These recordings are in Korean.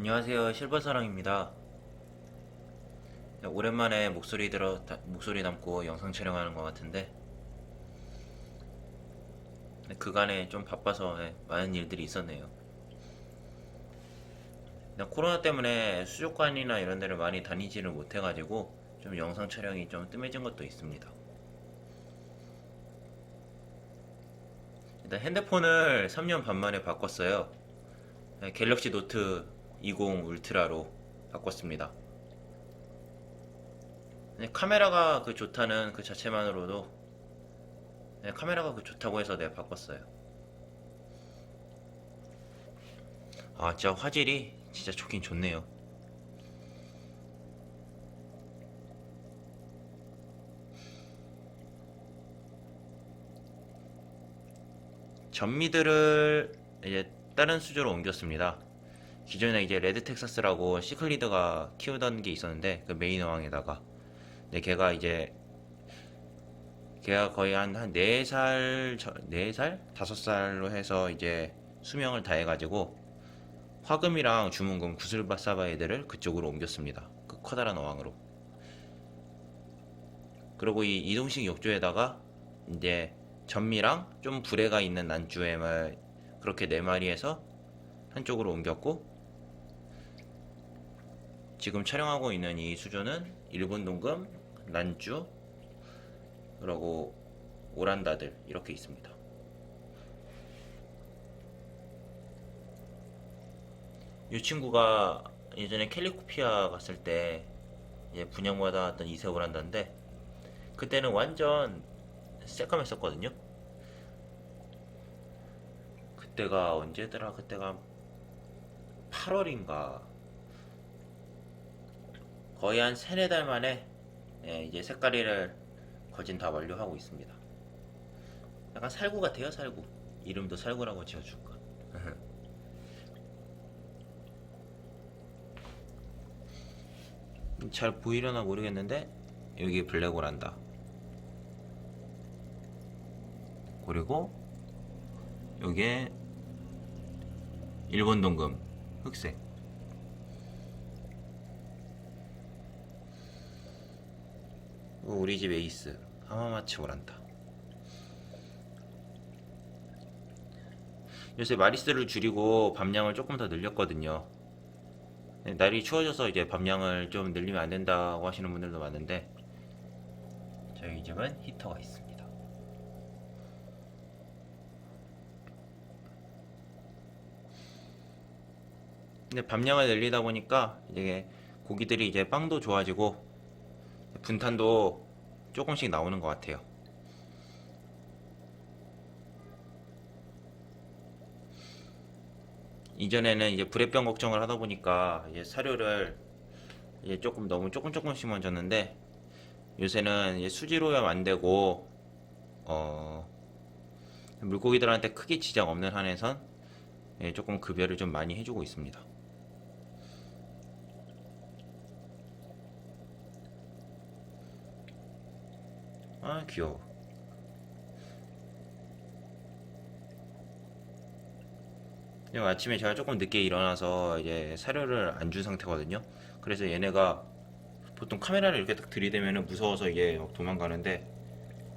안녕하세요 실버사랑입니다. 네, 오랜만에 목소리 들어 다- 목소리 담고 영상 촬영하는 것 같은데 네, 그간에 좀 바빠서 네, 많은 일들이 있었네요. 네, 코로나 때문에 수족관이나 이런 데를 많이 다니지를 못해가지고 좀 영상 촬영이 좀 뜸해진 것도 있습니다. 일단 핸드폰을 3년 반 만에 바꿨어요. 네, 갤럭시 노트 20 울트라로 바꿨습니다. 네, 카메라가 그 좋다는 그 자체만으로도 네, 카메라가 그 좋다고 해서 내가 바꿨어요. 아, 진짜 화질이 진짜 좋긴 좋네요. 전미들을 이제 다른 수조로 옮겼습니다. 기존에 이제 레드 텍사스라고 시클리드가 키우던 게 있었는데 그 메인 어항에다가. 근데 걔가 이제 걔가 거의 한한 4살 4살? 5살로 해서 이제 수명을 다 해 가지고 화금이랑 주문금 구슬바사바 애들을 그쪽으로 옮겼습니다. 그 커다란 어항으로. 그리고 이 이동식 욕조에다가 이제 전미랑 좀 불에가 있는 난주에만 그렇게 네 마리에서 한쪽으로 옮겼고 지금 촬영하고 있는 이 수조는 일본 동금, 난주, 그리고 오란다들 이렇게 있습니다. 이 친구가 예전에 캘리코피아 갔을 때 분양받아왔던 이세 오란다인데 그때는 완전 새까맸었거든요. 그때가 언제더라? 그때가 8월인가 거의 한 세네 달 만에 예, 이제 색깔이를 거진 다 완료하고 있습니다. 약간 살구 같아요, 살구. 이름도 살구라고 지어줄까. 잘 보이려나 모르겠는데 여기 블랙 오란다. 그리고 여기에 일본 동금 흑색. 우리 집 에이스 하마마치 오란다. 요새 마리스를 줄이고 밤양을 조금 더 늘렸거든요. 네, 날이 추워져서 이제 밤양을 좀 늘리면 안 된다고 하시는 분들도 많은데 저희 집은 히터가 있습니다. 근데 밤양을 늘리다 보니까 이제 고기들이 이제 빵도 좋아지고 분탄도 조금씩 나오는 것 같아요. 이전에는 이제 불의병 걱정을 하다 보니까 이제 사료를 이제 조금 너무 조금 조금씩만 줬는데 요새는 이제 수지로염 안 되고 어 물고기들한테 크게 지장 없는 한에선 예, 조금 급여를 좀 많이 해주고 있습니다. 아 귀여워. 그냥 아침에 제가 조금 늦게 일어나서 이제 사료를 안 준 상태거든요. 그래서 얘네가 보통 카메라를 이렇게 딱 들이대면 무서워서 이게 막 도망가는데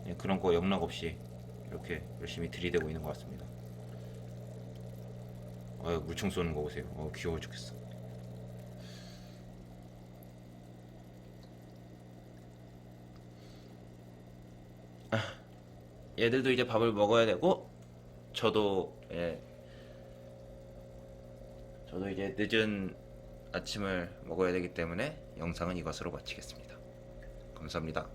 예, 그런 거 영락 없이 이렇게 열심히 들이대고 있는 것 같습니다. 아 물총 쏘는 거 보세요. 어, 귀여워 죽겠어. 아, 얘들도 이제 밥을 먹어야 되고 저도 예, 저도 이제 늦은 아침을 먹어야 되기 때문에 영상은 이것으로 마치겠습니다. 감사합니다.